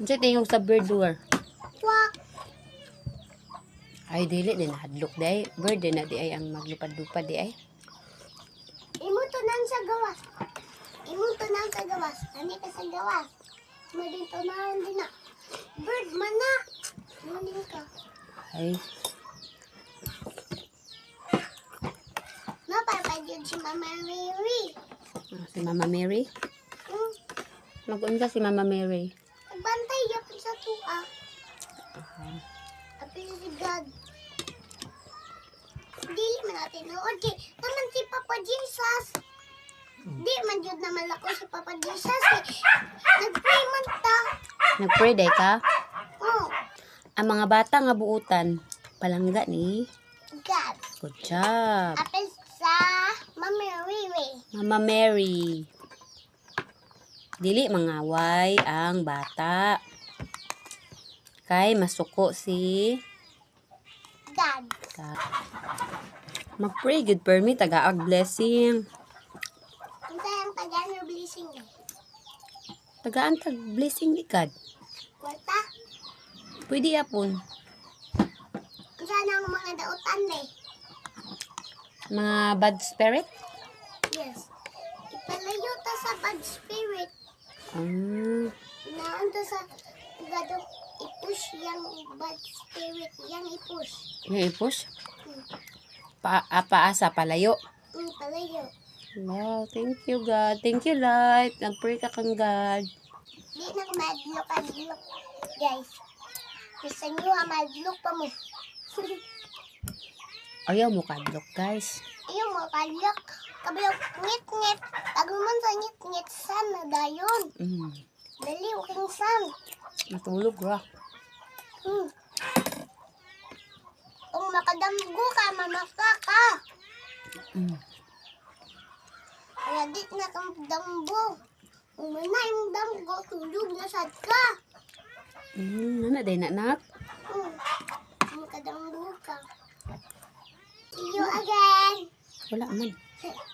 Unsa tingog sa bird door? Kwak. Ay dili din hadlok day. Bird din na di ay ang maglupad-lupad di ay. Imo tunan sa gawas. Imo tunan sa gawas. Ani ka sa gawas. Mo din tunan din na. Bird man na. Mo din ka. Ay, Napapadyod si Mama ah, si Mama Mary. Hmm. Mag-unsa si Mama Mary. Nagbantay yapon sa tuwa. Apil si God. Dili man natin nood kay naman si Papa Jesus. Di man jud naman ako si Papa Jesus. eh. Nag-pray man ta. Nag-pray day ka? Oh, Ang mga bata nga buutan, palangga ni. God. Good job. Apil sa Mama Riri. Mama Mary. Dili mangaway ang bata. Kay masuko si God. ka. Mag-pray good per me tagaag blessing. Unsa ang tagaan ng blessing eh? Tagaan tag blessing ni God. Kwarta? Pwede yapon. Unsa nang mga dautan eh? Mga bad spirit. Yes. Ipalayo ta sa bad spirit. Um, Naanta sa gado i-push yung bad spirit. Yang i-push. yung ipus. Pa, ah, paasa palayo. Hmm, palayo. Wow, thank you God. Thank you Light. Nag-pray ka kang God. Di na ko madlok adlok. Guys. Gusto nyo ha madlok pa mo. Ayaw mo kadlok guys. Ayaw mo kalyak. Kabayok ngit ngit. Taguman sa ngit ngit san na dayon. Mm, Dali uking san. matulog ra. Hmm. Kung makadamgo ka, mamaka ka. Mm. Di na kang dambo. Kung na yung damgo, tulog na sad ka. Mm, ano day na nak? Hmm. Makadamgo ka. See you again. Wala man.